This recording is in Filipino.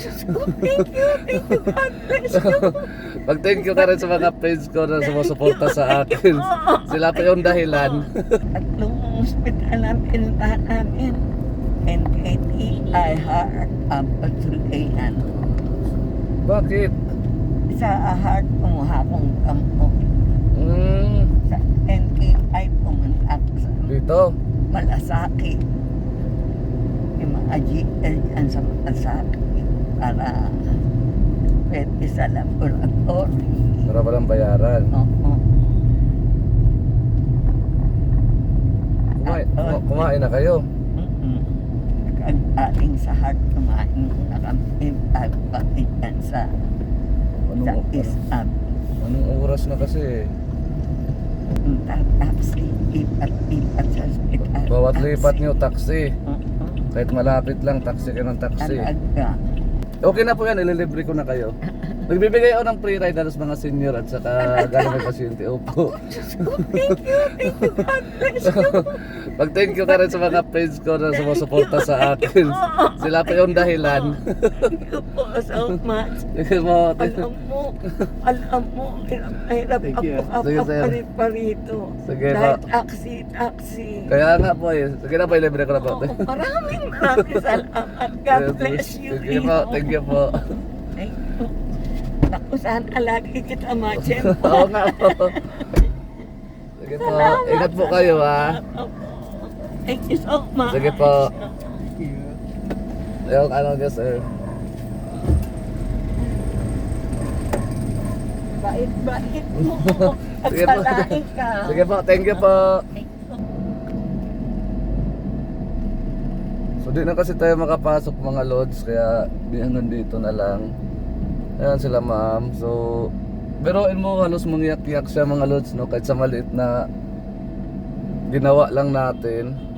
Diyos ko, thank you, thank you, God bless you. Mag-thank you ka rin sa mga friends ko na sumusuporta sa akin. Sila pa yung dahilan. Tatlong ospital na pinuntahan namin. NKT, iHeart, Apple Sulayan. Bakit? Sa heart, kumuha kong gamot. Mm, Sa NKI, pumunta ako sa dito. Malasaki. Yung mga GL yan sa Malasaki para pwede sa laboratory. Para walang bayaran. Oo. Kumain, kuma- kumain na kayo. Mm-mm. Sa heart, kumain na kami bago kami dyan sa, sa Anong, isab. anong oras na kasi? Taxi, ipat-ipat sa hospital. Bawat lipat nyo, taxi. Oo. Kahit malapit lang, taxi ka ng taxi. Talaga. Okay na po yan, ililibre ko na kayo. Nagbibigay ako ng free ride sa mga senior at saka galing may pasyente. Opo. Thank you, thank you, God bless you. Ka rin sa mga friends ko na sumusuporta sa akin. Sila pa yung dahilan. Thank you po so much. Alam mo, alam mo, hirap na Thank ako you. Sige, sir. Sige, Dahil ma. taxi, taxi. Kaya nga po eh. Sige na po, ilibre ko na po. Oo, maraming maraming salamat. God bless you. Sige po, thank you po. Thank you. Naku, sana lagi kita Oo ma-tsempo. nga po. Sige po, ingat po kayo ha. Thank you so much. Sige po. Yung ano niya sir. Bait-bait mo. At Sige po. salain ka. Sige po, thank you po. So di na kasi tayo makapasok mga lods kaya di hanggang dito na lang. Ayan sila ma'am. So biruin mo halos mangyak-yak siya mga lods no kahit sa maliit na ginawa lang natin.